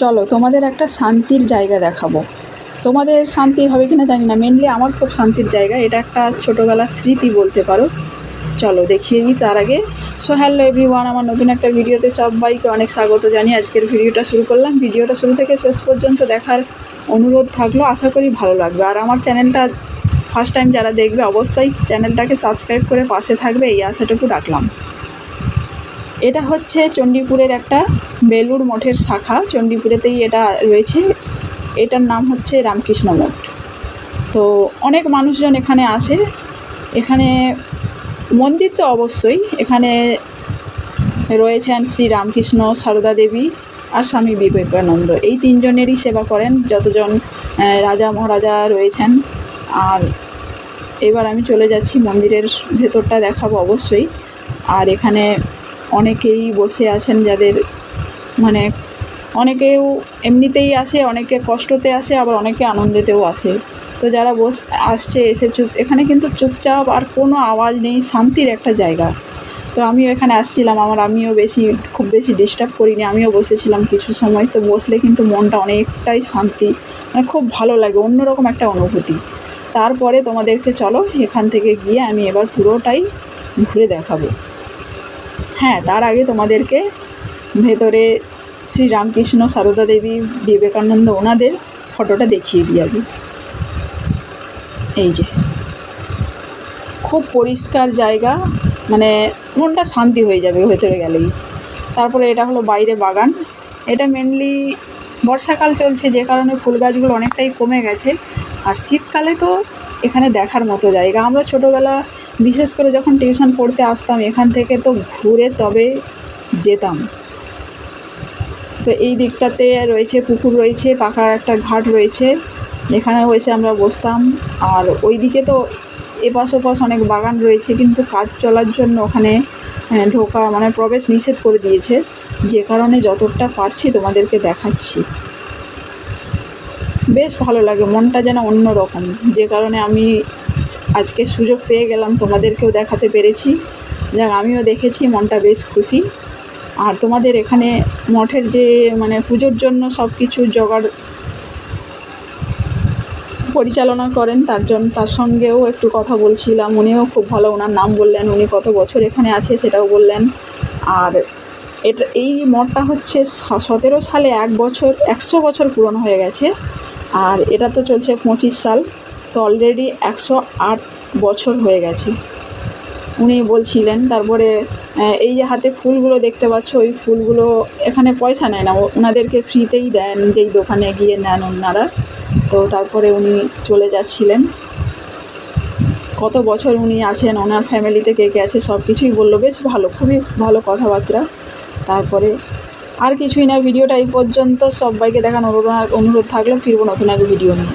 চলো, তোমাদের একটা শান্তির জায়গা দেখাবো। তোমাদের শান্তি হবে কি না জানি না মেনলি আমার খুব শান্তির জায়গা। এটা একটা ছোটোবেলার স্মৃতি বলতে পারো। চলো, দেখিয়ে দিই তার আগে। সো হ্যালো এভরিওয়ান আমার নতুন একটা ভিডিওতে সবাইকে অনেক স্বাগত জানি আজকের ভিডিওটা শুরু করলাম। ভিডিওটা শুরু থেকে শেষ পর্যন্ত দেখার অনুরোধ থাকল, আশা করি ভালো লাগবে। আর আমার চ্যানেলটা ফার্স্ট টাইম যারা দেখবে, অবশ্যই চ্যানেলটাকে সাবস্ক্রাইব করে পাশে থাকবে, এই আশাটুকু রাখলাম। এটা হচ্ছে চণ্ডীপুরের একটা বেলুড় মঠের শাখা। চণ্ডীপুরেতেই এটা রয়েছে। এটার নাম হচ্ছে রামকৃষ্ণ মঠ। তো অনেক মানুষজন এখানে আসে। এখানে মন্দির তো অবশ্যই। এখানে রয়েছেন শ্রী রামকৃষ্ণ, সারদা দেবী আর স্বামী বিবেকানন্দ। এই তিনজনেরই সেবা করেন। যতজন রাজা মহারাজা রয়েছেন। আর এবার আমি চলে যাচ্ছি। মন্দিরের ভেতরটা দেখাবো অবশ্যই। আর এখানে অনেকেই বসে আছেন যাদের মানে অনেকেও এমনিতেই আসে, অনেকে কষ্টতে আসে, আবার অনেকে আনন্দেতেও আসে। তো যারা বস, আসছে এসে চুপ এখানে কিন্তু চুপচাপ আর কোনো আওয়াজ নেই, শান্তির একটা জায়গা। তো আমিও এখানে আসছিলাম, আমার আমিও বেশি, খুব বেশি ডিস্টার্ব করিনি, আমিও বসেছিলাম কিছু সময়। তো বসলে কিন্তু মনটা অনেকটাই শান্তি মানে খুব ভালো লাগে, অন্যরকম একটা অনুভূতি। তারপরে তোমাদেরকে চলো, এখান থেকে গিয়ে আমি এবার পুরোটাই ঘুরে দেখাবো। হ্যাঁ তার আগে তোমাদেরকে ভেতরে শ্রী রামকৃষ্ণ সারদা দেবী, বিবেকানন্দ ওনাদের ফটোটা দেখিয়ে দিই আগে। এই যে, খুব পরিষ্কার জায়গা মানে মনটা শান্তি হয়ে যাবে ভেতরে গেলেই। তারপরে এটা হলো বাইরে বাগান। এটা মেনলি বর্ষাকাল চলছে, যে কারণে ফুল গাছগুলো অনেকটাই কমে গেছে। আর শীতকালে তো এখানে দেখার মতো জায়গা। আমরা ছোটোবেলা বিশেষ করে যখন টিউশন পড়তে আসতাম, এখান থেকে তো ঘুরে তবে যেতাম। তো এই দিকটাতে রয়েছে, পুকুর রয়েছে, পাকা একটা ঘাট রয়েছে। এখানে এসে আমরা বসতাম। আর ওই দিকে তো এপাশ ওপাশ অনেক বাগান রয়েছে, কিন্তু কাজ চলার জন্য ওখানে ঢোকা মানে প্রবেশ নিষেধ করে দিয়েছে। যে কারণে যতটা পারছি তোমাদেরকে দেখাচ্ছি। বেশ ভালো লাগে, মনটা যেন অন্য রকম যে কারণে আমি আজকে সুযোগ পেয়ে গেলাম, তোমাদেরকেও দেখাতে পেরেছি। যাক, আমিও দেখেছি, মনটা বেশ খুশি। আর তোমাদের এখানে মঠের যে মানে পুজোর জন্য সব কিছু জোগাড় পরিচালনা করেন, তার জন্য তার সঙ্গেও একটু কথা বলছিলাম। উনিও খুব ভালো ওনার নাম বললেন, উনি কত বছর এখানে আছে সেটাও বললেন। আর এটা, এই মঠটা হচ্ছে সতেরো সালে এক বছর, একশো বছর পূরণ হয়ে গেছে। আর এটা তো চলছে পঁচিশ সাল, তো অলরেডি একশো আট বছর হয়ে গেছে। উনি বলছিলেন, তারপরে এই যে হাতে ফুলগুলো দেখতে পাচ্ছ, ওই ফুলগুলো এখানে পয়সা নেয় না ওনাদেরকে ফ্রিতেই দেন, যেই দোকানে গিয়ে নেন ওনারা। তো তারপরে উনি চলে যাচ্ছিলেন। কত বছর উনি আছেন, ওনার ফ্যামিলিতে কে কে আছে সব কিছুই বলল, বেশ ভালো, খুবই ভালো কথাবার্তা। তারপরে আর কিছুই না, ভিডিওটা এই পর্যন্ত। সবাইকে দেখানো অনুরোধ অনুরোধ থাকল, ফিরবো নতুন এক ভিডিও নিয়ে।